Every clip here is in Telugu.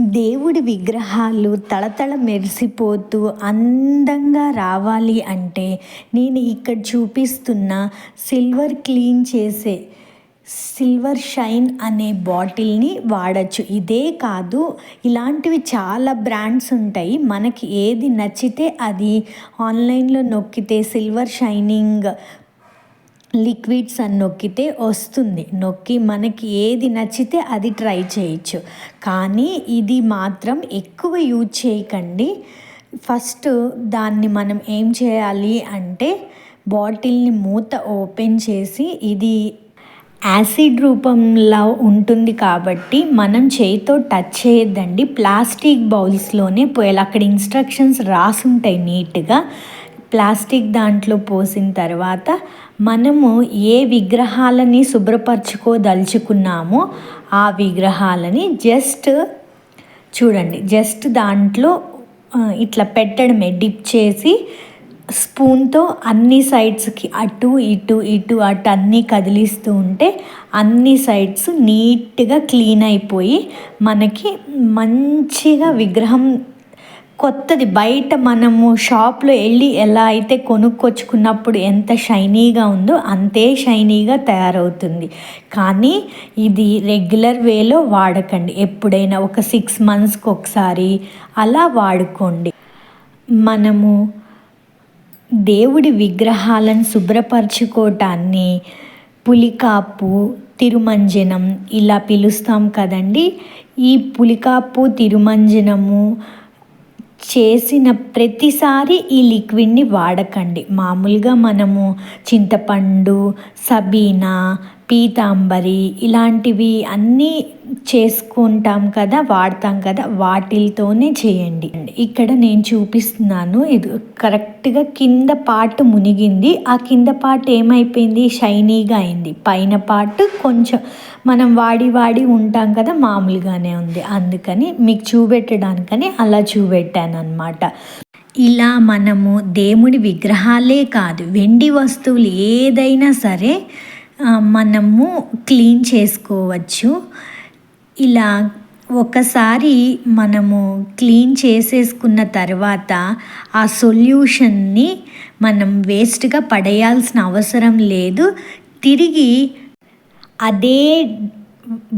దేవుడి విగ్రహాలు తళతళ మెరిసిపోతూ అందంగా రావాలి అంటే నేను ఇక్కడ చూపిస్తున్న సిల్వర్ క్లీన్ చేసే సిల్వర్ షైన్ అనే బాటిల్ని వాడచ్చు. ఇదే కాదు ఇలాంటివి చాలా బ్రాండ్స్ ఉంటాయి. మనకి ఏది నచ్చితే అది ఆన్లైన్లో నొక్కితే సిల్వర్ షైనింగ్ లిక్విడ్స్ అని నొక్కితే వస్తుంది. నొక్కి మనకి ఏది నచ్చితే అది ట్రై చేయొచ్చు. కానీ ఇది మాత్రం ఎక్కువ యూజ్ చేయకండి. ఫస్ట్ దాన్ని మనం ఏం చేయాలి అంటే బాటిల్ని మూత ఓపెన్ చేసి ఇది యాసిడ్ రూపంలో ఉంటుంది కాబట్టి మనం చేయితో టచ్ చేయొద్దండి. ప్లాస్టిక్ బౌల్స్లోనే పోయాలి. అక్కడ ఇన్స్ట్రక్షన్స్ రాసుంటాయి నీట్గా. ప్లాస్టిక్ దాంట్లో పోసిన తర్వాత మనము ఏ విగ్రహాలని శుభ్రపరచుకోదలుచుకున్నామో ఆ విగ్రహాలని జస్ట్ చూడండి జస్ట్ దాంట్లో ఇట్లా పెట్టడమే డిప్ చేసి స్పూన్తో అన్ని సైడ్స్కి అటు ఇటు ఇటు అటు అన్నీ కదిలిస్తూ ఉంటే అన్ని సైడ్స్ నీట్గా క్లీన్ అయిపోయి మనకి మంచిగా విగ్రహం కొత్తది. బయట మనము షాప్లో వెళ్ళి ఎలా అయితే కొనుక్కొచ్చుకున్నప్పుడు ఎంత షైనీగా ఉందో అంతే షైనీగా తయారవుతుంది. కానీ ఇది రెగ్యులర్ వేలో వాడకండి. ఎప్పుడైనా ఒక సిక్స్ మంత్స్కి ఒకసారి అలా వాడుకోండి. మనము దేవుడి విగ్రహాలను శుభ్రపరచుకోవటాన్ని పులికాపు తిరుమంజనం ఇలా పిలుస్తాం కదండి. ఈ పులికాపు తిరుమంజనము చేసిన ప్రతిసారి ఈ లిక్విడ్ని వాడకండి. మామూలుగా మనము చింతపండు సబీనా పీతాంబరి ఇలాంటివి అన్నీ చేసుకుంటాం కదా వాడతాం కదా వాటితోనే చేయండి. ఇక్కడ నేను చూపిస్తున్నాను. ఇది కరెక్ట్గా కింద పార్ట్ మునిగింది. ఆ కింద పార్ట్ ఏమైపోయింది? షైనీగా అయింది. పైన పార్ట్ కొంచెం మనం వాడి వాడి ఉంటాం కదా మామూలుగానే ఉంది. అందుకని మీకు చూపెట్టడానికని అలా చూపెట్టాను అనమాట ఇలా మనము దేవుడి విగ్రహాలే కాదు వెండి వస్తువులు ఏదైనా సరే మనము క్లీన్ చేసుకోవచ్చు. ఇలా ఒకసారి మనము క్లీన్ చేసేసుకున్న తర్వాత ఆ సొల్యూషన్ని మనం వేస్ట్గా పడేయాల్సిన అవసరం లేదు. తిరిగి అదే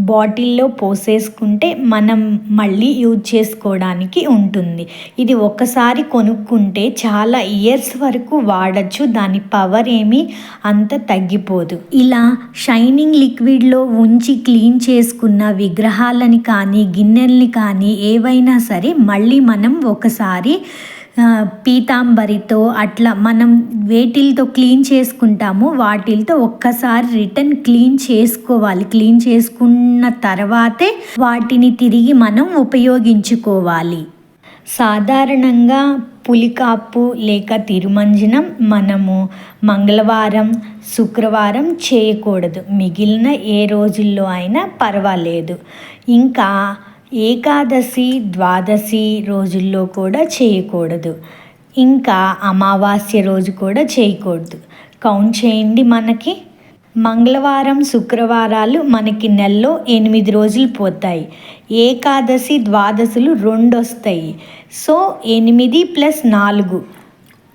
బాటిల్లో పోసేసుకుంటే మనం మళ్ళీ యూజ్ చేసుకోవడానికి ఉంటుంది. ఇది ఒక్కసారి కొనుక్కుంటే చాలా ఇయర్స్ వరకు వాడచ్చు దాని పవర్ ఏమీ అంత తగ్గిపోదు. ఇలా షైనింగ్ లిక్విడ్లో ఉంచి క్లీన్ చేసుకున్న విగ్రహాలని కానీ గిన్నెల్ని కానీ ఏవైనా సరే మళ్ళీ మనం ఒకసారి పీతాంబరితో అట్లా మనం వేటిలతో క్లీన్ చేసుకుంటామో వాటిలతో ఒక్కసారి రిటర్న్ క్లీన్ చేసుకోవాలి. క్లీన్ చేసుకున్న తర్వాతే వాటిని తిరిగి మనం ఉపయోగించుకోవాలి. సాధారణంగా పులికాపు లేక తిరుమంజనం మనము మంగళవారం శుక్రవారం చేయకూడదు. మిగిలిన ఏ రోజుల్లో అయినా పర్వాలేదు. ఇంకా ఏకాదశి ద్వాదశి రోజుల్లో కూడా చేయకూడదు. ఇంకా అమావాస్య రోజు కూడా చేయకూడదు. కౌంట్ చేయండి మనకి. మంగళవారం శుక్రవారాలు మనకి నెలలో ఎనిమిది రోజులు పోతాయి. ఏకాదశి ద్వాదశులు రెండు వస్తాయి సో ఎనిమిది ప్లస్ నాలుగు.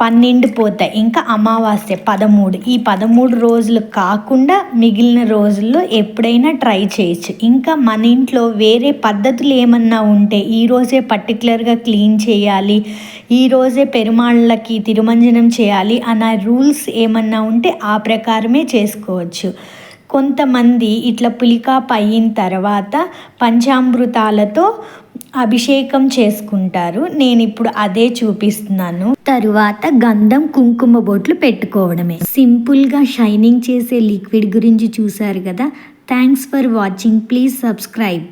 పన్నెండు పోతాయి. ఇంకా అమావాస్య పదమూడు. ఈ పదమూడు రోజులు కాకుండా మిగిలిన రోజుల్లో ఎప్పుడైనా ట్రై చేయొచ్చు. ఇంకా మన ఇంట్లో వేరే పద్ధతులు ఏమన్నా ఉంటే ఈరోజే పర్టికులర్గా క్లీన్ చేయాలి ఈరోజే పెరుమాళ్ళకి తిరుమంజనం చేయాలి అన్న రూల్స్ ఏమన్నా ఉంటే ఆ ప్రకారమే చేసుకోవచ్చు. కొంతమంది ఇట్లా పులికాప్ అయిన తర్వాత పంచామృతాలతో అభిషేకం చేసుకుంటారు. నేను ఇప్పుడు అదే చూపిస్తున్నాను. తరువాత గంధం కుంకుమ బొట్లు పెట్టుకోవడమే. సింపుల్గా షైనింగ్ చేసే లిక్విడ్ గురించి చూసారు కదా? Thanks for watching. Please subscribe.